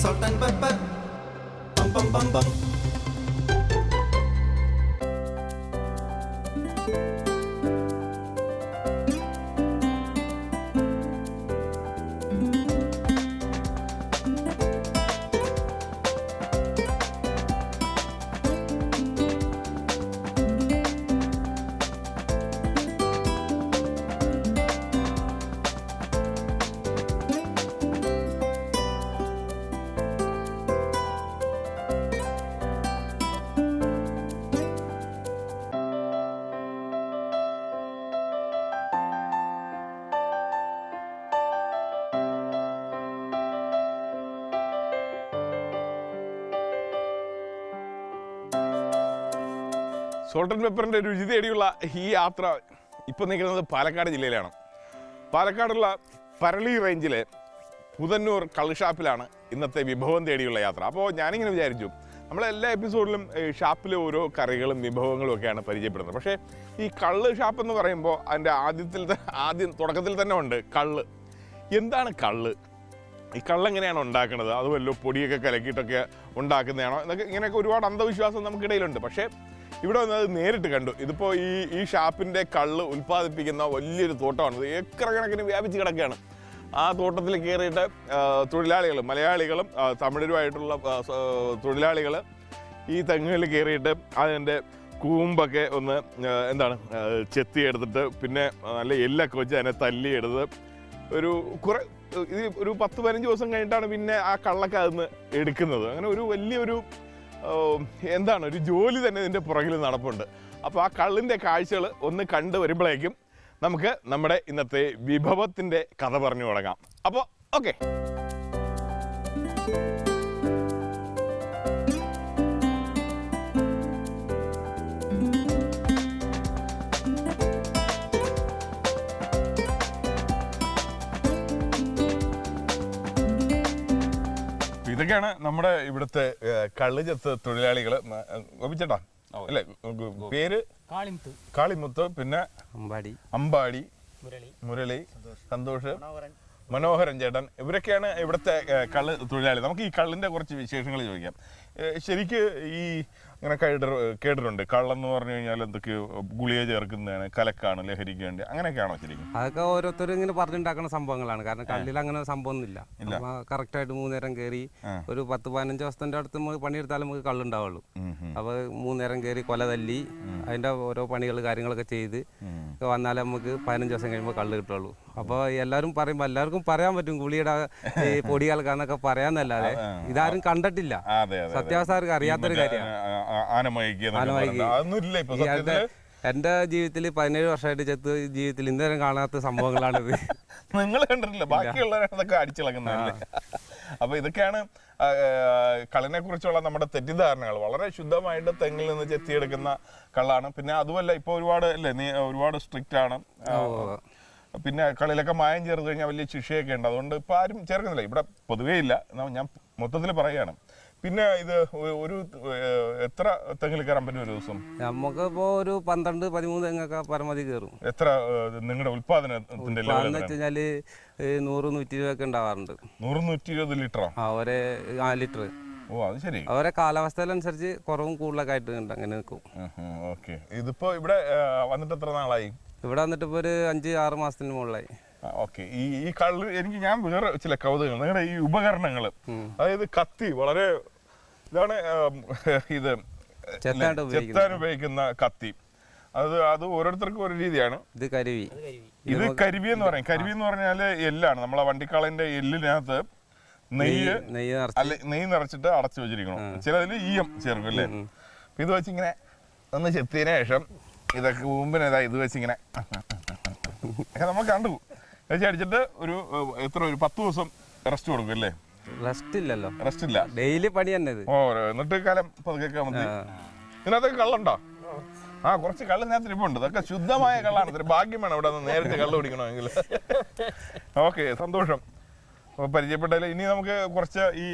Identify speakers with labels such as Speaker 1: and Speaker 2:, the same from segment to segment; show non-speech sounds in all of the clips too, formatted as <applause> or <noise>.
Speaker 1: salt and pepper. Bum bum bum bum.
Speaker 2: Salt and പെപ്പറിന്റെ രുചി തേടിയുള്ള ഈ യാത്ര ഇപ്പം നിൽക്കുന്നത് പാലക്കാട് ജില്ലയിലാണ്. പാലക്കാടുള്ള പരളി റേഞ്ചിലെ പുതന്നൂർ കള്ളുഷാപ്പിലാണ് ഇന്നത്തെ വിഭവം തേടിയുള്ള യാത്ര. അപ്പോൾ ഞാനിങ്ങനെ വിചാരിച്ചു നമ്മളെല്ലാ എപ്പിസോഡിലും ഷാപ്പിലെ ഓരോ കറികളും വിഭവങ്ങളും ഒക്കെയാണ് പരിചയപ്പെടുന്നത്. പക്ഷേ ഈ കള്ള് ഷാപ്പ് എന്ന് പറയുമ്പോൾ അതിന്റെ ആദ്യത്തിൽ ആദ്യം തുടക്കത്തിൽ തന്നെ ഉണ്ട് കള്ള് എന്താണ് കള്ള് ഈ കള്ളെങ്ങനെയാണ് ഉണ്ടാക്കുന്നത്? അതുമല്ലോ പൊടിയൊക്കെ കലക്കിയിട്ടൊക്കെ ഉണ്ടാക്കുന്നതാണോ? എന്നൊക്കെ ഇങ്ങനെയൊക്കെ ഒരുപാട് അന്ധവിശ്വാസം നമുക്കിടയിലുണ്ട്. പക്ഷേ ഇവിടെ വന്നത് നേരിട്ട് കണ്ടു. ഇതിപ്പോൾ ഈ ഈ ഷാപ്പിന്റെ കള്ള് ഉൽപ്പാദിപ്പിക്കുന്ന വലിയൊരു തോട്ടമാണ്. ഏക്കർ കണക്കിന് വ്യാപിച്ച് കിടക്കുകയാണ്. ആ തോട്ടത്തിൽ കയറിയിട്ട് തൊഴിലാളികൾ മലയാളികളും തമിഴരുമായിട്ടുള്ള തൊഴിലാളികൾ ഈ തെങ്ങുകളിൽ കയറിയിട്ട് അതിന്റെ കൂമ്പൊക്കെ ഒന്ന് എന്താണ് ചെത്തി എടുത്തിട്ട് പിന്നെ നല്ല എല്ലൊക്കെ വെച്ച് അതിനെ തല്ലിയെടുത്ത് ഒരു കുറേ ഇത് ഒരു പത്ത് പതിനഞ്ച് ദിവസം കഴിഞ്ഞിട്ടാണ് പിന്നെ ആ കള്ളൊക്കെ അതിന്ന് എടുക്കുന്നത്. അങ്ങനെ ഒരു വലിയൊരു എന്താണ് ഒരു ജോലി തന്നെ ഇതിന്റെ പുറകിൽ നടപ്പുണ്ട്. അപ്പോൾ ആ കള്ളിന്റെ കാഴ്ചകൾ ഒന്ന് കണ്ടു വരുമ്പോഴേക്കും നമുക്ക് നമ്മുടെ ഇന്നത്തെ വിഭവത്തിന്റെ കഥ പറഞ്ഞു തുടങ്ങാം. അപ്പോൾ ഓക്കെ ഇതൊക്കെയാണ് നമ്മുടെ ഇവിടുത്തെ ഏ, കള്ള് ചെത്ത് തൊഴിലാളികൾ ഒപ്പിച്ചേട്ടാ അല്ലേ? പേര്?
Speaker 3: കാളിമുത്ത്.
Speaker 2: കാളിമുത്ത് പിന്നെ
Speaker 4: അമ്പാടി.
Speaker 2: അമ്പാടി
Speaker 3: മുരളി.
Speaker 2: മുരളി സന്തോഷ്. മനോഹരൻ. ചേട്ടൻ. ഇവരൊക്കെയാണ് ഇവിടുത്തെ കള്ള് തൊഴിലാളി. നമുക്ക് ഈ കള്ളിന്റെ കുറച്ച് വിശേഷങ്ങൾ ചോദിക്കാം. ശരിക്ക് ഈ ഇങ്ങനെ കേട്ടിട്ട് കേട്ടിട്ടുണ്ട്. കള്ളെന്ന് പറഞ്ഞു കഴിഞ്ഞാൽ എന്തൊക്കെയോ ഗുളിക ചേർക്കുന്നതാണ് കലക്കാണ് ലഹരിക്ക് വേണ്ടി. അങ്ങനെയൊക്കെയാണോ ശരിക്കും?
Speaker 4: അതൊക്കെ ഓരോരുത്തരും ഇങ്ങനെ പറഞ്ഞുണ്ടാക്കുന്ന സംഭവങ്ങളാണ്. കാരണം കല്ലിൽ അങ്ങനെ സംഭവം ഒന്നുമില്ല ആയിട്ട് മൂന്നേരം കയറി ഒരു പത്ത് പതിനഞ്ച് ദിവസത്തിന്റെ അടുത്ത് നമുക്ക് പണിയെടുത്താലും നമുക്ക് കള്ളുണ്ടാവുള്ളൂ. അപ്പോൾ മൂന്നേരം കയറി കൊല തല്ലി അതിന്റെ ഓരോ പണികൾ കാര്യങ്ങളൊക്കെ ചെയ്ത് വന്നാലേ നമുക്ക് പതിനഞ്ച് ദിവസം കഴിയുമ്പോൾ കള്ള് കിട്ടുള്ളൂ. അപ്പോൾ എല്ലാവരും പറയുമ്പോൾ എല്ലാവർക്കും പറയാൻ പറ്റും ഗുളിയുടെ ഈ പൊടി കലക്കാന്നൊക്കെ പറയാന്നല്ലാതെ. ഇതാരും കണ്ടിട്ടില്ല. സത്യാവസ്ഥ അറിയാത്തൊരു കാര്യമാണ്.
Speaker 2: ഇല്ല ഇപ്പൊ
Speaker 4: എന്റെ
Speaker 2: സത്യത്തിൽ.
Speaker 4: എന്റെ ജീവിതത്തിൽ പതിനേഴ് വർഷമായിട്ട് ചെത്ത് ജീവിതത്തിൽ ഇന്നേരം കാണാത്ത സംഭവങ്ങളാണിത്. <laughs>
Speaker 2: നിങ്ങൾ കണ്ടിട്ടില്ല. ബാക്കിയുള്ളവരൊക്കെ അടിച്ചിളക്കുന്നതല്ലേ അപ്പൊ ഇതൊക്കെയാണ് കളിനെ കുറിച്ചുള്ള നമ്മുടെ തെറ്റിദ്ധാരണകൾ. വളരെ ശുദ്ധമായിട്ട് തെങ്ങിൽ നിന്ന് ചെത്തിയെടുക്കുന്ന കള്ളാണ്. പിന്നെ അതുമല്ല ഇപ്പൊ ഒരുപാട് അല്ലേ നീ ഒരുപാട് സ്ട്രിക്റ്റ് ആണ്. പിന്നെ കളിയിലൊക്കെ മായം ചേർത്ത് കഴിഞ്ഞാൽ വലിയ ശിക്ഷയൊക്കെ ഉണ്ട്. അതുകൊണ്ട് ഇപ്പൊ ആരും ചേർക്കുന്നില്ല. ഇവിടെ പൊതുവേ ഇല്ല. ഞാൻ മൊത്തത്തിൽ പറയുകയാണ് പിന്നെ ഇത് ഒരു എത്ര തെങ്ങിൽ കയറാൻ പറ്റും ഒരു ദിവസം?
Speaker 4: നമുക്ക് ഇപ്പോ ഒരു പന്ത്രണ്ട് പതിമൂന്ന് തെങ്ങൊക്കെ പരമാവധി കയറും.
Speaker 2: എത്ര നിങ്ങളുടെ ഉൽപാദനത്തിന്റെ ലെവൽ
Speaker 4: എന്ന് വെച്ച് കഴിഞ്ഞാൽ ഈ നൂറ് നൂറ്റി ഇരുപതൊക്കെ ഉണ്ടാവാറുണ്ട്.
Speaker 2: നൂറ് നൂറ്റി ഇരുപത് ലിറ്ററോ?
Speaker 4: ആ ഒരേ ആ ലിറ്റർ
Speaker 2: ഓ അത് ശരി.
Speaker 4: അവരെ കാലാവസ്ഥയിലനുസരിച്ച് കുറവും കൂടുതലൊക്കെ ആയിട്ട് ഉണ്ട് അങ്ങനെ നിൽക്കും.
Speaker 2: ഓക്കെ. ഇതിപ്പോ ഇവിടെ വന്നിട്ട് എത്ര നാളായി?
Speaker 4: ഇവിടെ വന്നിട്ട് ഇപ്പോൾ ഒരു അഞ്ച് ആറ് മാസത്തിന് മുകളിലായി.
Speaker 2: ഓക്കെ. ഈ ഈ കള്ള് എനിക്ക് ഞാൻ വേറെ ചില കൗതുകങ്ങൾ നിങ്ങളുടെ ഈ ഉപകരണങ്ങൾ അതായത് കത്തി വളരെ ഇതാണ് ഇത് ചെത്താൻ ഉപയോഗിക്കുന്ന കത്തി. അത് അത് ഓരോരുത്തർക്കും ഒരു രീതിയാണ്.
Speaker 4: ഇത് കരുവി.
Speaker 2: ഇത് കരുവി. എന്ന് പറയും. കരുവി എന്ന് പറഞ്ഞാൽ എല്ലാണ്. നമ്മളെ വണ്ടിക്കാളന്റെ എല്ലിനകത്ത് നെയ്യ്
Speaker 4: നെയ്യ്
Speaker 2: അല്ലെ നെയ്യ് നിറച്ചിട്ട് അടച്ചു വെച്ചിരിക്കണം. ചിലതിൽ ഈയം ചേർക്കും അല്ലേ? അപ്പൊ ഇത് വെച്ചിങ്ങനെ ഒന്ന് ചെത്തിയതിനു ശേഷം ഇതൊക്കെ മുമ്പിനേതാ ഇത് വെച്ചിങ്ങനെ <laughs> നമ്മൾ കണ്ടു. വെച്ച് അടിച്ചിട്ട് ഒരു എത്ര ഒരു പത്ത് ദിവസം റെസ്റ്റ് കൊടുക്കും അല്ലേ?
Speaker 4: റെസ്റ്റ് ഇല്ലല്ലോ.
Speaker 2: റെസ്റ്റ് ഇല്ല.
Speaker 4: ഡെയിലി പണി തന്നെ ഇത്.
Speaker 2: ഓ എന്നിട്ട് കാലം പതുക്കെ മതി. ഇതിനകത്തൊക്കെ കള്ളുണ്ടോ? ആ കുറച്ച് കള്ള് ഞാൻ തിരിപ്പുണ്ട് ഇതൊക്കെ ശുദ്ധമായ കള്ളാണ്. ഇതൊരു ഭാഗ്യം വേണം ഇവിടെ നിന്ന് നേരിട്ട് കള്ള് പിടിക്കണമെങ്കിൽ ഓക്കെ സന്തോഷം. പരിചയപ്പെട്ടാൽ പരിചയപ്പെട്ടതിൽ ഇനി നമുക്ക് കുറച്ച് ഈ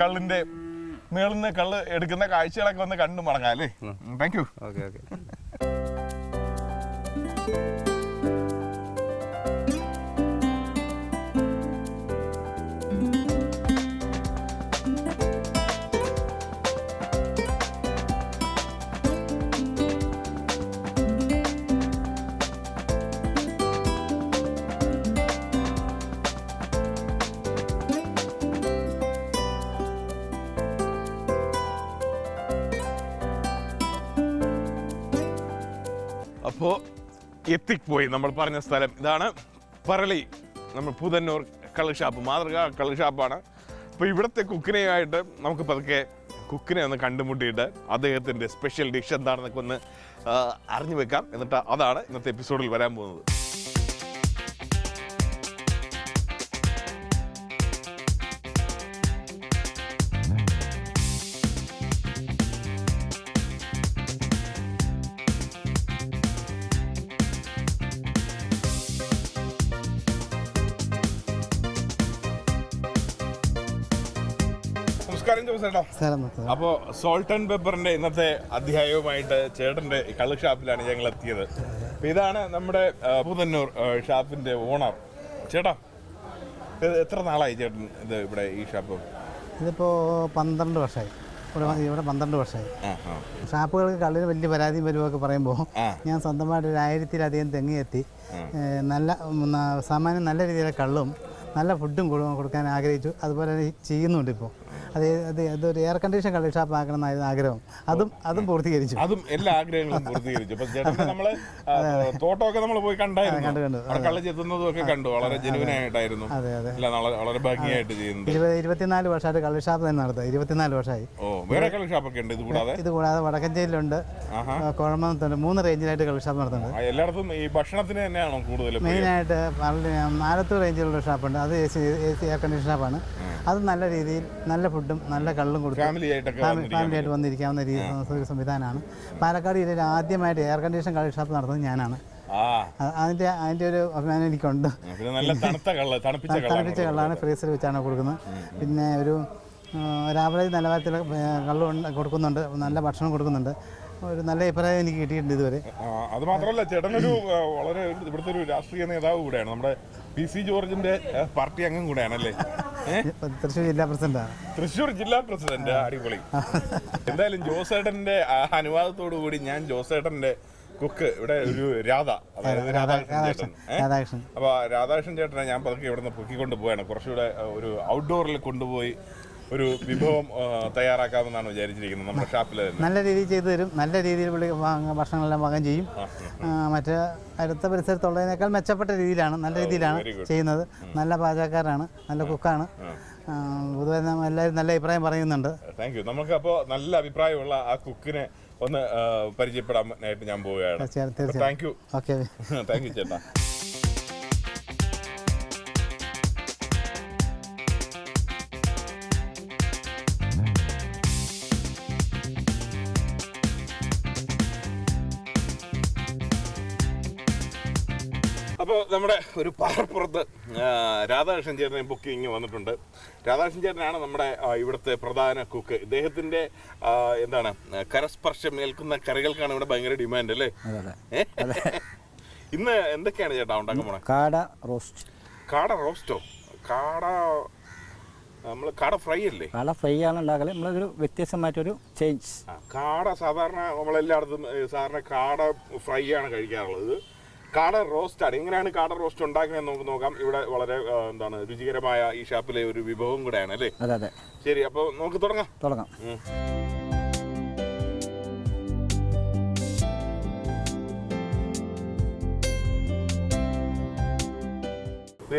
Speaker 2: കള്ളിന്റെ നീളുന്ന കള്ള് എടുക്കുന്ന കാഴ്ചകളൊക്കെ വന്ന് കണ്ടു മടങ്ങാം അല്ലേ? Thank you
Speaker 4: okay okay.
Speaker 2: എത്തിപ്പോയി നമ്മൾ പറഞ്ഞ സ്ഥലം. ഇതാണ് പറളി. നമ്മൾ പുതന്നൂർ കള്ള് ഷാപ്പ് മാതൃക കള്ള് ഷാപ്പാണ്. അപ്പോൾ ഇവിടുത്തെ കുക്കിനെയായിട്ട് നമുക്ക് പതുക്കെ കുക്കിനെ ഒന്ന് കണ്ടുമുട്ടിയിട്ട് അദ്ദേഹത്തിന്റെ സ്പെഷ്യൽ ഡിഷ് എന്താണെന്നൊക്കെ ഒന്ന് അറിഞ്ഞു വെക്കാം. എന്നിട്ട് അതാണ് ഇന്നത്തെ എപ്പിസോഡിൽ വരാൻ പോകുന്നത്. അപ്പോൾ സോൾട്ട് ആൻഡ് പെപ്പറിന്റെ ഇന്നത്തെ അധ്യായവുമായിട്ട് ചേട്ടന്റെ കള്ള് ഷാപ്പിലാണ് ഞങ്ങൾ എത്തിയത്. ഇതാണ് നമ്മുടെ പൂതന്നൂർ ഷാപ്പിന്റെ ഓണർ ചേട്ടാ ഇത് എത്ര നാളായി ചേട്ടൻ ഇത് ഇവിടെ ഈ ഷാപ്പ്?
Speaker 3: ഇതിപ്പോൾ പന്ത്രണ്ട് വർഷമായി ഇവിടെ പന്ത്രണ്ട് വർഷമായി ഷാപ്പുകൾക്ക് കള്ളിന് വലിയ പരാതിയും വരുമൊക്കെ പറയുമ്പോൾ ഞാൻ സ്വന്തമായിട്ട് ഒരു ആയിരത്തിലധികം തെങ്ങിയെത്തി നല്ല സാമാന്യം നല്ല രീതിയിലെ കള്ളും നല്ല ഫുഡും കൊടുക്കാൻ ആഗ്രഹിച്ചു. അതുപോലെ തന്നെ ചെയ്യുന്നുണ്ട് ഇപ്പോൾ അത് അത് അതൊരു എയർ കണ്ടീഷൻ കള്ളി ഷാപ്പ് ആക്കണം എന്നായിരുന്നു ആഗ്രഹം. അതും അതും പൂർത്തീകരിച്ചു.
Speaker 2: അതും എല്ലാ ആഗ്രഹങ്ങളും പൂർത്തീകരിച്ചു. അപ്പൊ ചേട്ടൻ നമ്മൾ തോട്ടമൊക്കെ നമ്മൾ പോയി കണ്ടായിരുന്നു. കള്ള് ചെത്തുന്നതും ഒക്കെ കണ്ടു. വളരെ ജെനുവിനായിട്ടായിരുന്നു.
Speaker 3: അതെ അതെ.
Speaker 2: വളരെ ഭംഗിയായിട്ട് ചെയ്യുന്നത്.
Speaker 3: ഇരുപത് ഇരുപത്തിനാല് വർഷമായിട്ട് കള്ളി ഷാപ്പ് തന്നെ നടത്തുക. ഇരുപത്തിനാല് വർഷമായി.
Speaker 2: ഓ വേറെ കള്ള് ഷാപ്പൊക്കെ ഉണ്ട് ഇത് കൂടാതെ
Speaker 3: ഇത് കൂടാതെ വടക്കഞ്ചേരിയിലുണ്ട്.
Speaker 2: ആഹാ.
Speaker 3: മൂന്ന് റേഞ്ചിലായിട്ട് കള്ളി ഷാപ്പ് നടത്തുന്നുണ്ട്.
Speaker 2: എല്ലായിടത്തും ഈ ഭക്ഷണത്തിന് തന്നെയാണോ കൂടുതലും
Speaker 3: മെയിനായിട്ട് നാലത്തൂർ റേഞ്ചിലുള്ള ഷാപ്പുണ്ട് അത് എ സി എയർ കണ്ടീഷൻ ഷാപ്പാണ് അത് നല്ല രീതിയിൽ നല്ല ഫുഡും നല്ല കള്ളും കൊടുക്കും
Speaker 2: ഫാമിലി
Speaker 3: ആയിട്ട് വന്നിരിക്കാവുന്ന രീതി സംവിധാനമാണ്. പാലക്കാട് ജില്ലയിൽ ആദ്യമായിട്ട് എയർ കണ്ടീഷൻ കള്ളി ഷാപ്പ് നടത്തുന്നത് ഞാനാണ്. അതിന്റെ അതിന്റെ ഒരു അഭിമാനം എനിക്കുണ്ട്.
Speaker 2: തണുപ്പിച്ച കള്ള
Speaker 3: തണുപ്പിച്ച കള്ളാണ് ഫ്രീസർ വെച്ചാണ് കൊടുക്കുന്നത്. പിന്നെ ഒരു രാവിലെ നിലവാരത്തിൽ കള്ളു കൊടുക്കുന്നുണ്ട്. നല്ല ഭക്ഷണം കൊടുക്കുന്നുണ്ട്. ഒരു നല്ല അഭിപ്രായം എനിക്ക് കിട്ടിയിട്ടുണ്ട് ഇതുവരെ.
Speaker 2: അത് മാത്രമല്ല ചേട്ടനൊരു ഒരു വളരെ ഇവിടുത്തെ ഒരു രാഷ്ട്രീയ നേതാവ് കൂടെയാണ്. നമ്മുടെ പി സി ജോർജിന്റെ പാർട്ടി അംഗം
Speaker 3: കൂടെയാണല്ലേ? തൃശ്ശൂർ ജില്ലാ പ്രസിഡന്റ്.
Speaker 2: തൃശ്ശൂർ ജില്ലാ പ്രസിഡന്റ് അടിപൊളി. എന്തായാലും ജോസേട്ടന്റെ അനുവാദത്തോടു കൂടി ഞാൻ ജോസേട്ടന്റെ കുക്ക് ഇവിടെ ഒരു രാധ അതായത് രാധാകൃഷ്ണൻ ചേട്ടൻ. ഏ?
Speaker 3: രാധാകൃഷ്ണൻ.
Speaker 2: അപ്പൊ രാധാകൃഷ്ണൻ ചേട്ടനെ ഞാൻ പതുക്കെ ഇവിടുന്ന് പൊക്കിക്കൊണ്ട് പോവാണ്. കുറച്ചുകൂടെ ഒരു ഔട്ട്ഡോറിൽ കൊണ്ടുപോയി ഒരു വിഭവം തയ്യാറാക്കാമെന്നാണ് വിചാരിച്ചിരിക്കുന്നത് നമ്മുടെ ഷാപ്പിൽ
Speaker 3: നല്ല രീതിയിൽ ചെയ്തു തരും. നല്ല രീതിയിൽ വിളി ഭക്ഷണങ്ങളെല്ലാം വാങ്ങുകയും പാകം ചെയ്യും മറ്റ് അടുത്ത പരിസരത്തുള്ളതിനേക്കാൾ മെച്ചപ്പെട്ട രീതിയിലാണ് നല്ല രീതിയിലാണ് ചെയ്യുന്നത്. നല്ല പാചകക്കാരാണ് നല്ല കുക്കാണ്. പൊതുവെ എല്ലാവരും നല്ല അഭിപ്രായം പറയുന്നുണ്ട്.
Speaker 2: താങ്ക് യു നമുക്ക് അപ്പോൾ നല്ല അഭിപ്രായമുള്ള ആ കുക്കിനെ ഒന്ന് പരിചയപ്പെടാൻ പരിചയപ്പെടാനായിട്ട് ഞാൻ പോവുകയാണ്. Thank you
Speaker 3: okay
Speaker 2: thank you ചേട്ടാ. നമ്മുടെ ഒരു പാറപ്പുറത്ത് രാധാകൃഷ്ണൻ ചേട്ടനെ ബുക്കിംഗ് വന്നിട്ടുണ്ട്. രാധാകൃഷ്ണൻ ചേട്ടനാണ് നമ്മുടെ ഇവിടുത്തെ പ്രധാന കുക്ക് ഇദ്ദേഹത്തിന്റെ എന്താണ് കരസ്പർശം ഏൽക്കുന്ന കറികൾക്കാണ് ഇവിടെ ഭയങ്കര ഡിമാൻഡ് അല്ലേ? <laughs> ഇന്ന് എന്തൊക്കെയാണ് ചേട്ടാ ഉണ്ടാക്കാൻ പോണേ?
Speaker 5: കാട റോസ്റ്റ്
Speaker 2: കാട റോസ്റ്റോ കാട നമ്മൾ കാട ഫ്രൈ അല്ലേ?
Speaker 5: കാട ഫ്രൈ ആണ് ഉണ്ടാക്കൽ. നമ്മളൊരു വ്യത്യസ്തമായിട്ടൊരു ചേഞ്ച്
Speaker 2: കാട സാധാരണ നമ്മളെല്ലായിടത്തും സാധാരണ കാട ഫ്രൈ ആണ് കഴിക്കാറുള്ളത്. കാട റോസ്റ്റ് ആണ്. എങ്ങനെയാണ് കാട റോസ്റ്റ് ഉണ്ടാക്കുന്നത് നമുക്ക് നോക്കാം. ഇവിടെ വളരെ എന്താണ് രുചികരമായ ഈ ഷാപ്പിലെ ഒരു വിഭവം കൂടെയാണ് അല്ലേ?
Speaker 5: അതെ അതെ.
Speaker 2: ശരി അപ്പോൾ നമുക്ക് തുടങ്ങാം.
Speaker 5: തുടങ്ങാം.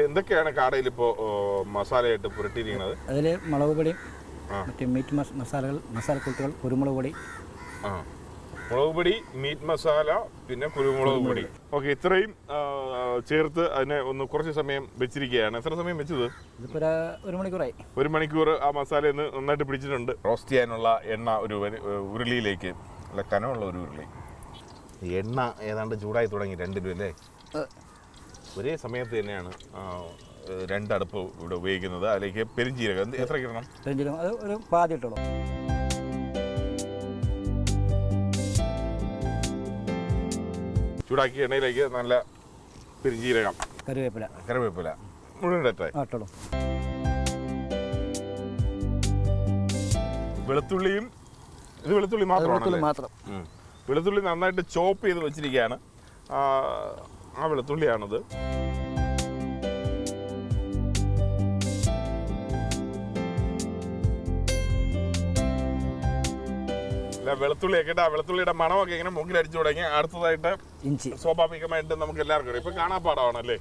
Speaker 2: എന്തൊക്കെയാണ് കാടയിൽ ഇപ്പോൾ മസാലയായിട്ട് പുരട്ടിയിരിക്കുന്നത്?
Speaker 5: അതിൽ മുളക് പൊടി മറ്റേ മീറ്റ് മസാലകൾ മസാല മസാലക്കൂട്ടുകൾ കുരുമുളക് പൊടി
Speaker 2: മുളക് പൊടി മീറ്റ് മസാല പിന്നെ കുരുമുളക് പൊടി. ഓക്കെ ഇത്രയും ചേർത്ത് അതിനെ ഒന്ന് കുറച്ച് സമയം വെച്ചിരിക്കുകയാണ്. എത്ര സമയം വെച്ചത്?
Speaker 5: ഒരു മണിക്കൂറായി.
Speaker 2: ഒരു മണിക്കൂർ ആ മസാല ഒന്ന് നന്നായിട്ട് പിടിച്ചിട്ടുണ്ട്. റോസ്റ്റ് ചെയ്യാനുള്ള എണ്ണ ഒരു ഉരുളിയിലേക്ക്. അല്ല കനമുള്ള ഒരു ഉരുളി. എണ്ണ ഏതാണ്ട് ചൂടായി തുടങ്ങി രണ്ടിലും അല്ലേ? ഒരേ സമയത്ത് തന്നെയാണ് രണ്ടടുപ്പ് ഇവിടെ ഉപയോഗിക്കുന്നത്. അതിലേക്ക് പെരിഞ്ചീരകം. എത്ര കിട്ടണം
Speaker 5: പെരിഞ്ചീരകം. അത് ഒരു പാതി ഇട്ടോളൂ.
Speaker 2: ചൂടാക്കിയ എണ്ണയിലേക്ക് നല്ല പെരിഞ്ചീരകം.
Speaker 5: കറിവേപ്പില.
Speaker 2: കറിവേപ്പില. മുഴുവൻ
Speaker 5: ഇട്ടോളൂ
Speaker 2: വെളുത്തുള്ളിയും ഇത് വെളുത്തുള്ളി
Speaker 5: അത്
Speaker 2: മാത്രമാണ്
Speaker 5: മാത്രം.
Speaker 2: വെളുത്തുള്ളി നന്നായിട്ട് ചോപ്പ് ചെയ്ത് വെച്ചിരിക്കുകയാണ്. ആ വെളുത്തുള്ളിയാണത്. ഇല്ല, വെളുത്തുള്ളിയൊക്കെ ഇട്ട് ആ വെളുത്തുള്ളിയുടെ മണമൊക്കെ ഇങ്ങനെ മൂക്കിലടിച്ചു തുടങ്ങി. അടുത്തതായിട്ട്
Speaker 5: ഇഞ്ചി.
Speaker 2: സ്വാഭാവികമായിട്ട് നമുക്ക് എല്ലാവർക്കും അറിയാം. ഇപ്പൊ കാണാൻ പാടാണല്ലേ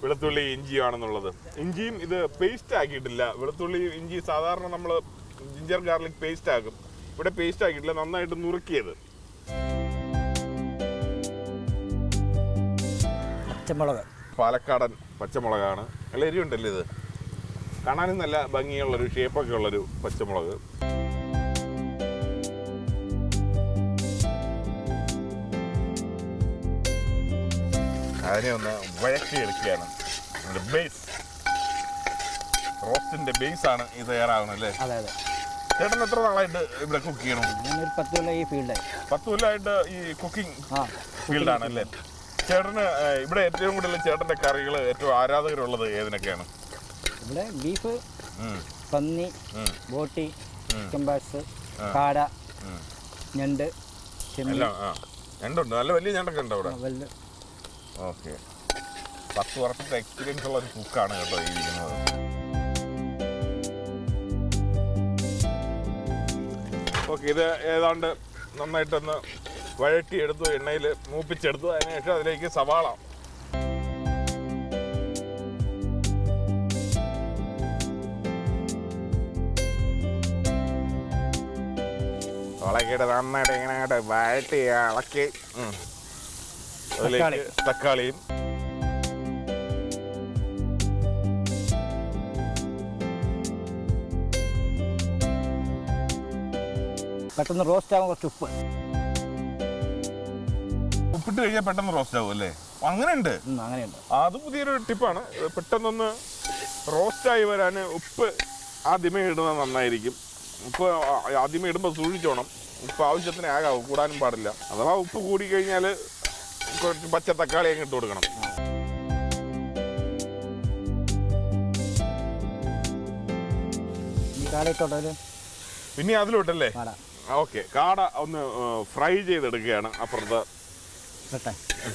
Speaker 2: വെളുത്തുള്ളി ഇഞ്ചിയാണെന്നുള്ളത് ഇഞ്ചിയും ഇത് പേസ്റ്റ് ആക്കിയിട്ടില്ല. വെളുത്തുള്ളി ഇഞ്ചി സാധാരണ നമ്മൾ ജിഞ്ചർ ഗാർലിക് പേസ്റ്റ് ആക്കും. ഇവിടെ പേസ്റ്റ് ആക്കിയിട്ടില്ല. നന്നായിട്ട് നുറുക്കിയത്.
Speaker 5: പച്ചമുളക്.
Speaker 2: പാലക്കാടൻ പച്ചമുളകാണ്. നല്ല എരിവുണ്ടല്ലേ ഇത്? കാണാനും നല്ല ഭംഗിയുള്ളൊരു ഷേപ്പൊക്കെ ഉള്ളൊരു പച്ചമുളക്. അതിനെ ഒന്ന് വഴറ്റിയെടുക്കുകയാണ് ബേസ് റോസ്റ്റിന്റെ ബേസ് ആണ് ഈ തയ്യാറാകുന്നത് അല്ലേ?
Speaker 5: അതെ അതെ.
Speaker 2: ചേട്ടൻ എത്ര നാളായിട്ട് ഇവിടെ കുക്ക് ചെയ്യണം?
Speaker 5: ഞാനൊരു പത്ത് കൊല്ലം ഈ ഫീൽഡായി
Speaker 2: പത്ത് കൊല്ലമായിട്ട് ഈ കുക്കിംഗ്
Speaker 5: ആ
Speaker 2: ഫീൽഡാണ് അല്ലേ? ചേട്ടന് ഇവിടെ ഏറ്റവും കൂടുതൽ ചേട്ടന്റെ കറികൾ ഏറ്റവും ആരാധകരുള്ളത് ഏതിനൊക്കെയാണ്?
Speaker 5: ഇവിടെ ബീഫ് പന്നി ബോട്ടി ചിക്കൻ ബാസ് കാട. ഞണ്ട് ചെമ്മീൻ.
Speaker 2: ഞണ്ടുണ്ട്. നല്ല വലിയ ഞണ്ടൊക്കെ ഉണ്ട് അവിടെ? ഓക്കെ. പത്ത് വർഷത്തെ എക്സ്പീരിയൻസ് ഉള്ള ഒരു കുക്കാണ് കേട്ടോ ഈ ഇരിക്കുന്നത് ഓക്കെ ഇത് ഏതാണ്ട് നന്നായിട്ടൊന്ന് വഴറ്റിയെടുത്തു എണ്ണയിൽ മൂപ്പിച്ചെടുത്തു. അതിനുശേഷം അതിലേക്ക് സവാള. വളക്കിട്ട് നന്നായിട്ട് ഇങ്ങനെ വഴറ്റി ഇളക്കി. അതിലേക്ക് തക്കാളിയും.
Speaker 5: പെട്ടെന്ന് റോസ്റ്റ് ആകുമ്പോൾ കുറച്ച് ഉപ്പ്.
Speaker 2: ഉപ്പിട്ട് കഴിഞ്ഞാൽ പെട്ടെന്ന് റോസ്റ്റ് ആവും അല്ലേ?
Speaker 5: അങ്ങനെയുണ്ട്. അങ്ങനെയുണ്ട്.
Speaker 2: അത് പുതിയൊരു ടിപ്പാണ് പെട്ടെന്നൊന്ന് റോസ്റ്റ് ആയി വരാൻ ഉപ്പ് ആദ്യമേ ഇടുന്നത് നന്നായിരിക്കും. ഉപ്പ് ആദ്യമേ ഇടുമ്പോൾ സൂക്ഷിച്ചോണം. ഉപ്പ് ആവശ്യത്തിന് ആകാവും കൂടാനും പാടില്ല. അഥവാ ഉപ്പ് കൂടി കഴിഞ്ഞാൽ കുറച്ച് പച്ച തക്കാളി അങ്ങ് ഇട്ട് കൊടുക്കണം. പിന്നെ അതിലോട്ടല്ലേ? ഓക്കെ കാട ഒന്ന് ഫ്രൈ ചെയ്തെടുക്കുകയാണ് അപ്പുറത്ത്.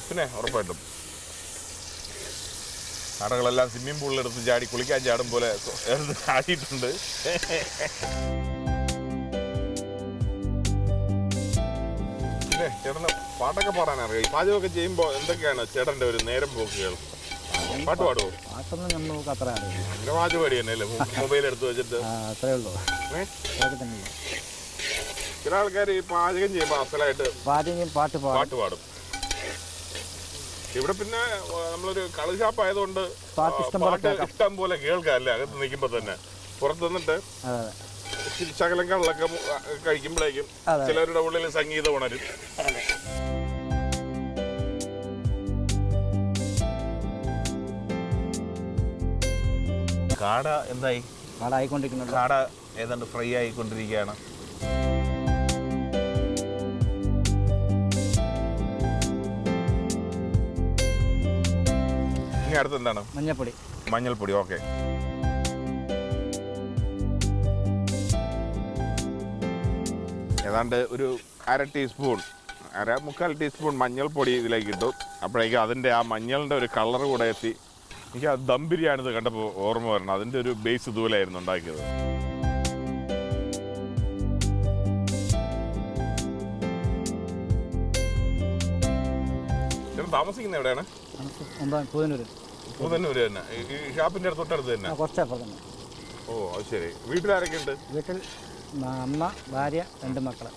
Speaker 2: പിന്നെ ഉറപ്പായിട്ടും. കാടകളെല്ലാം സ്വിമ്മിംഗ് പൂളിലെടുത്ത് ചാടി കുളിക്കാൻ ചാടും പോലെ എടുത്ത് ചാടിയിട്ടുണ്ട്. പിന്നെ ചേട്ടന് പാട്ടൊക്കെ പാടാൻ അറിയാം? പാചകമൊക്കെ ചെയ്യുമ്പോൾ എന്തൊക്കെയാണ് ചേട്ടന്റെ ഒരു നേരം പോക്കുകൾ? പാട്ട് പാടുമോ
Speaker 5: പാട്ടൊന്നും നമുക്ക് അത്ര അറിയില്ല.
Speaker 2: പിന്നെ തന്നെ അല്ലേ? <laughs> മൊബൈൽ എടുത്ത് വെച്ചിട്ട്.
Speaker 5: അത്രേ ഉള്ളൂ.
Speaker 2: ചില ആൾക്കാർ ഈ പാചകം ചെയ്യുമ്പോൾ അസലായിട്ട്
Speaker 5: പാചകം പാട്ട് പാടും.
Speaker 2: പാട്ട് പാടും. ഇവിടെ പിന്നെ നമ്മളൊരു കളി ഷാപ്പ് ആയതുകൊണ്ട്
Speaker 5: പാട്ട് ഇഷ്ടം പോലെ കേൾക്കാം.
Speaker 2: അല്ലേ? അകത്ത് നിൽക്കുമ്പോൾ തന്നെ. പുറത്ത് നിന്നിട്ട് ശകലം കള്ളൊക്കെ കഴിക്കുമ്പോഴേക്കും. ചിലരുടെ ഉള്ളിൽ സംഗീതം ഉണരും. കാട എന്തായി?
Speaker 5: കാടായിക്കൊണ്ടിരിക്കുന്നു
Speaker 2: കാട ഏതാണ്ട് ഫ്രൈ ആയിക്കൊണ്ടിരിക്കുകയാണ്. ഇനി അടുത്ത് എന്താണ്
Speaker 5: മഞ്ഞപ്പൊടി.
Speaker 2: മഞ്ഞൾപ്പൊടി ഓക്കെ. ഏതാണ്ട് ഒരു അര ടീസ്പൂൺ അര മുക്കാൽ ടീസ്പൂൺ മഞ്ഞൾപ്പൊടി ഇതിലേക്ക് ഇട്ടു. അപ്പോഴേക്കും അതിന്റെ ആ മഞ്ഞളിന്റെ ഒരു കളർ കൂടെ എത്തി. എനിക്ക് ആ ദം ബിരിയാണി ഇത് കണ്ടപ്പോൾ ഓർമ്മ വരണം. അതിന്റെ ഒരു ബേസ് ഇതുപോലെയായിരുന്നു ഉണ്ടാക്കിയത്. താമസിക്കുന്നത് താമസിക്കുന്ന എവിടെയാണ് പുതന്നൂര്. തന്നെ. ഈ- ഷാപ്പിന്റെ ഷാപ്പിന്റെ തൊട്ടടുത്ത് തന്നെ. ഓ അത് ശരി. വീട്ടിലാരൊക്കെ ഉണ്ട്
Speaker 5: വീട്ടിൽ അമ്മ ഭാര്യ രണ്ട് മക്കൾ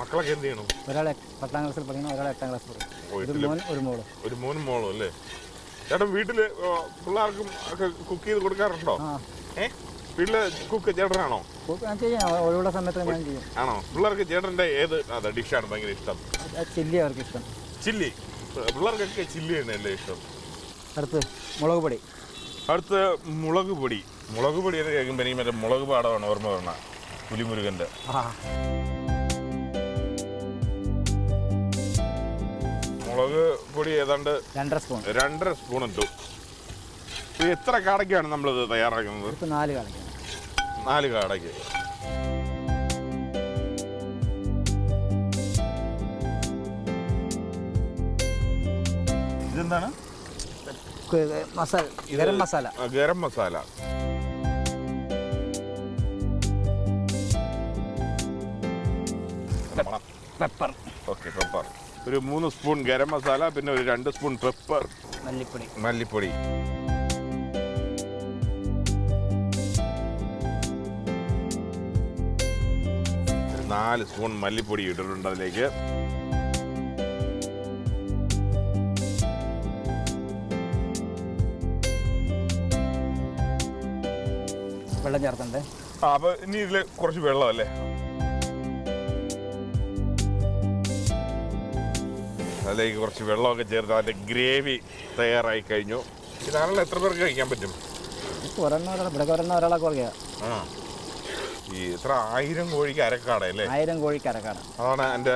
Speaker 2: മക്കളൊക്കെ എന്ത് ചെയ്യണം?
Speaker 5: ഒരാൾ പത്താം ക്ലാസ്സിൽ പഠിക്കണം ഒരാൾ എട്ടാം ക്ലാസ്സിൽ പഠിക്കണം. ഒരു മോൻ ഒരു മോളും.
Speaker 2: ഒരു മോനും മോളും അല്ലേ? ചേട്ടൻ വീട്ടിൽ ഓ, പിള്ളേർക്കും ഒക്കെ കുക്ക് ചെയ്ത് കൊടുക്കാറുണ്ടോ? വീട്ടിൽ കുക്ക് ചേട്ടനാണോ?
Speaker 5: ഒഴിവുള്ള സമയത്ത് ഞാൻ ചെയ്യും.
Speaker 2: ആണോ? പിള്ളേർക്ക് ചേട്ടന്റെ ഏത് അതെ ഡിഷാണ് ഭയങ്കര ഇഷ്ടം.
Speaker 5: ചില്ലി അവർക്ക് ഇഷ്ടം.
Speaker 2: ചില്ലി? പിള്ളേർക്കൊക്കെ ചില്ലി തന്നെയല്ലേ ഇഷ്ടം?
Speaker 5: അടുത്ത് മുളക് പൊടി.
Speaker 2: അടുത്ത് മുളക് പൊടി. മുളക് പൊടി എന്ന് കേൾക്കുമ്പോൾ എനിക്ക് മറ്റേ മുളക് പാടമാണ് ഓർമ്മ വരണ. പുലിമുരുകന്റെ.
Speaker 5: ആ.
Speaker 2: മുളക് പൊടി ഏതാണ്ട്
Speaker 5: രണ്ടര സ്പൂൺ.
Speaker 2: രണ്ടര സ്പൂൺ ഇട്ടു. ഇത് എത്ര കാടയ്ക്കാണ് നമ്മളിത് തയ്യാറാക്കുന്നത്?
Speaker 5: നാല് കളിക്കണം
Speaker 2: നാല് കാടയ്ക്ക്. ഇതെന്താണ്?
Speaker 5: Masala garam masala.
Speaker 2: Garam masala.
Speaker 5: Pepper
Speaker 2: okay pepper ഒരു മൂന്ന് സ്പൂൺ ഗരം മസാല പിന്നെ ഒരു രണ്ട് സ്പൂൺ പെപ്പർ
Speaker 5: മല്ലിപ്പൊടി.
Speaker 2: മല്ലിപ്പൊടി. നാല് സ്പൂൺ മല്ലിപ്പൊടി ഇട്ടിട്ടുണ്ട് അതിലേക്ക്.
Speaker 5: വെള്ളം ചേർക്കണ്ടേ
Speaker 2: ആ അപ്പൊ ഇനി ഇതിൽ കുറച്ച് വെള്ളം അതിലേക്ക് കുറച്ച് വെള്ളമൊക്കെ ചേർത്ത് അതിന്റെ ഗ്രേവി തയ്യാറായി കഴിഞ്ഞു. ഇതാണല്ലോ എത്ര പേർക്ക് കഴിക്കാൻ പറ്റും? ആ. ഈ ഇത്ര ആയിരം കോഴിക്ക് അരക്കാട അല്ലേ?
Speaker 5: ആയിരം കോഴിക്ക് അരക്കാട.
Speaker 2: അതാണ് എന്റെ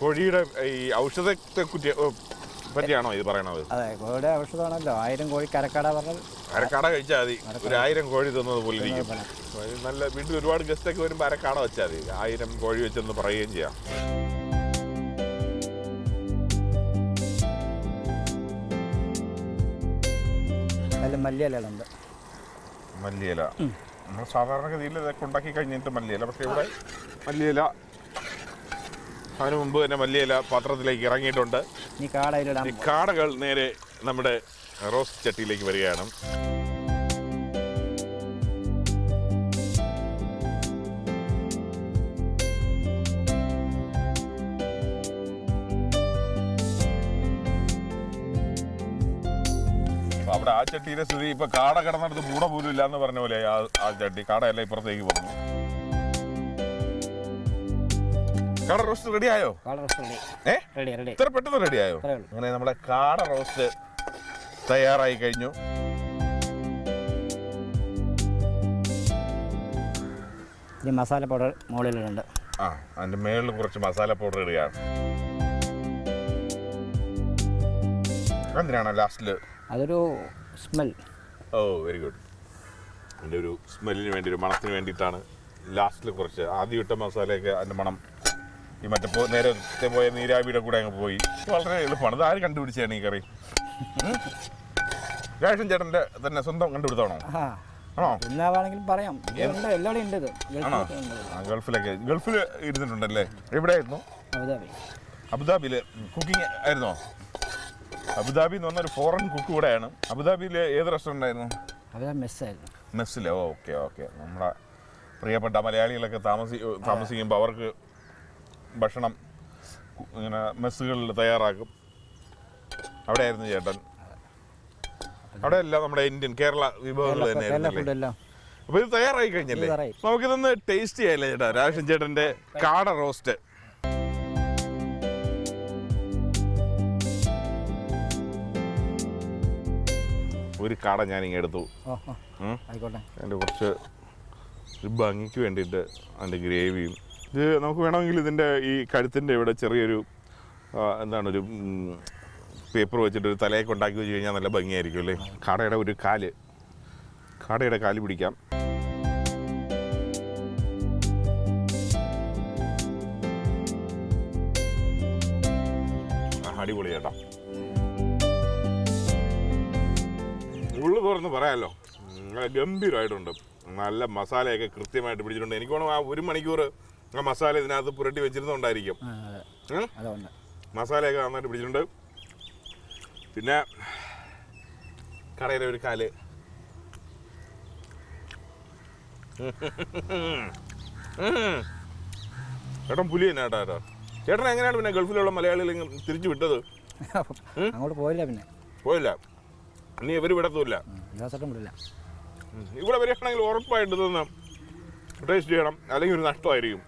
Speaker 2: കോഴിയുടെ ഈ ഔഷധത്തെ കുറ്റി പറ്റിയാണോ ഇത് പറയണത്?
Speaker 5: അതെ കോഴിയുടെ ഔഷധമാണല്ലോ. ആയിരം കോഴിക്ക് അരക്കാട പറഞ്ഞത്
Speaker 2: അരക്കാട കഴിച്ചാൽ മതി. ഒരു ആയിരം കോഴി തിന്നത് പോലെ ഇരിക്കും. നല്ല വീട്ടിൽ ഒരുപാട് ഗസ്റ്റൊക്കെ വരുമ്പോൾ അരക്കാട വെച്ചാൽ മതി. ആയിരം കോഴി വെച്ചെന്ന് പറയുകയും ചെയ്യാം.
Speaker 5: അതിൽ മല്ലിയിലുണ്ട്
Speaker 2: മല്ലിയില. നമ്മൾ സാധാരണഗതിയിൽ ഇതൊക്കെ ഉണ്ടാക്കി കഴിഞ്ഞിട്ട് മല്ലിയില. പക്ഷേ ഇവിടെ മല്ലിയില അതിനു മുമ്പ് തന്നെ മല്ലിയില പാത്രത്തിലേക്ക് ഇറങ്ങിയിട്ടുണ്ട്. കാടകൾ നേരെ നമ്മുടെ റോസ് ചട്ടിയിലേക്ക് വരികയാണ്. അവിടെ ആ ചട്ടിയിലെ സ്ഥിതി ഇപ്പൊ കാട കിടന്നിടത്ത് കൂടെ പോലും ഇല്ല എന്ന് പറഞ്ഞ പോലെ ആ ചട്ടി കാടയല്ല ഇപ്പുറത്തേക്ക് പോകുന്നു കാട റോസ്റ്റ് റെഡി ആയോ? ഇത്ര പെട്ടെന്ന് റെഡി ആയോ? അങ്ങനെ നമ്മുടെ കാട റോസ്റ്റ് തയ്യാറായി കഴിഞ്ഞു.
Speaker 5: മസാല പൗഡർ മുകളിലുണ്ട്
Speaker 2: ആ അതിന്റെ മേളിൽ കുറച്ച് മസാല പൗഡർ ഇടുകയാണ്. എന്തിനാണ് ലാസ്റ്റിൽ
Speaker 5: അതൊരു സ്മെൽ.
Speaker 2: ഓ വെരി ഗുഡ് അതിന്റെ ഒരു സ്മെല്ലിന് വേണ്ടി ഒരു മണത്തിന് വേണ്ടിയിട്ടാണ് ലാസ്റ്റിൽ കുറച്ച് ആദ്യം ഇട്ട മസാലയൊക്കെ അതിന്റെ മണം. ഈ മറ്റേ പോ നേരത്തെ പോയ നീരാവിയുടെ കൂടെ അങ്ങ് പോയി. വളരെ എളുപ്പമാണ്. ഇത് ആര് കണ്ടുപിടിച്ചാണ് ഈ കറി? രാഷൻ ചേട്ടന്റെ തന്നെ സ്വന്തം കണ്ടുപിടുത്താണോ ആണോ?
Speaker 5: പറയാം. ഉണ്ട് ഇത്.
Speaker 2: ആണോ?
Speaker 5: ഗൾഫിലൊക്കെ.
Speaker 2: ഗൾഫിൽ ഇരുന്നിട്ടുണ്ടല്ലേ? എവിടെയായിരുന്നു?
Speaker 5: അബുദാബി.
Speaker 2: അബുദാബിയിൽ കുക്കിംഗ് ആയിരുന്നോ? അബുദാബി എന്ന് പറഞ്ഞ ഒരു ഫോറിൻ കുക്ക് കൂടെയാണ്. അബുദാബിയിലെ ഏത് റെസ്റ്റോറന്റ് ആയിരുന്നു?
Speaker 5: മെസ്സായിരുന്നു
Speaker 2: മെസ്സിലെ. ഓക്കെ ഓക്കെ നമ്മുടെ പ്രിയപ്പെട്ട മലയാളികളൊക്കെ താമസി താമസിക്കുമ്പോൾ അവർക്ക് ഭക്ഷണം ഇങ്ങനെ മെസ്സുകളിൽ തയ്യാറാക്കും. അവിടെയായിരുന്നു ചേട്ടൻ. അവിടെ എല്ലാം നമ്മുടെ ഇന്ത്യൻ കേരള വിഭവങ്ങൾ
Speaker 5: കേരള
Speaker 2: തന്നെയായിരുന്നു അപ്പൊ ഇത് തയ്യാറായി കഴിഞ്ഞല്ലേ. നമുക്കിതൊന്ന് ടേസ്റ്റ് ചെയ്യാല്ലേ ചേട്ടാ. രാഷൻ ചേട്ടന്റെ കാട റോസ്റ്റ് ഒരു കട ഞാൻ ഇങ്ങനെ എടുത്തു
Speaker 5: ആയിക്കോട്ടെ.
Speaker 2: അതിന്റെ കുറച്ച് ഒരു ഭംഗിക്ക് വേണ്ടിയിട്ട് അതിന്റെ ഗ്രേവിയും. ഇത് നമുക്ക് വേണമെങ്കിൽ ഇതിന്റെ ഈ കഴുത്തിന്റെ ഇവിടെ ചെറിയൊരു എന്താണ് ഒരു പേപ്പർ വെച്ചിട്ട് ഒരു തലയൊക്കെ ഉണ്ടാക്കി വെച്ച് കഴിഞ്ഞാൽ നല്ല ഭംഗിയായിരിക്കും അല്ലേ? കടയുടെ ഒരു കാൽ. കടയുടെ കാൽ പിടിക്കാം. അടിപൊളി ചേട്ടാ. ഉള്ളു തുറന്ന് പറയാമല്ലോ നല്ല ഗംഭീരമായിട്ടുണ്ട് നല്ല മസാലയൊക്കെ കൃത്യമായിട്ട് പിടിച്ചിട്ടുണ്ട്. എനിക്ക് വേണം ആ ഒരു മണിക്കൂർ ആ മസാല ഇതിനകത്ത് പുരട്ടി വെച്ചിരുന്നുണ്ടായിരിക്കും? മസാലയൊക്കെ നന്നായിട്ട് പിടിച്ചിട്ടുണ്ട്. പിന്നെ കടയിലെ ഒരു കാൽ. ചേട്ടൻ പുലി തന്നെ ചേട്ടാ ചേട്ടാ ചേട്ടൻ എങ്ങനെയാണ് പിന്നെ ഗൾഫിലുള്ള മലയാളികൾ തിരിച്ചു വിട്ടത്?
Speaker 5: അങ്ങോട്ട് പോയില്ല പിന്നെ.
Speaker 2: പോയില്ല. ഇനി ഇവർ
Speaker 5: വിടത്തൂല്ല വിടില്ല.
Speaker 2: ഇവിടെ വരികയാണെങ്കിൽ ഉറപ്പായിട്ട് ടേസ്റ്റ് ചെയ്യണം. അല്ലെങ്കിൽ ഒരു നഷ്ടമായിരിക്കും.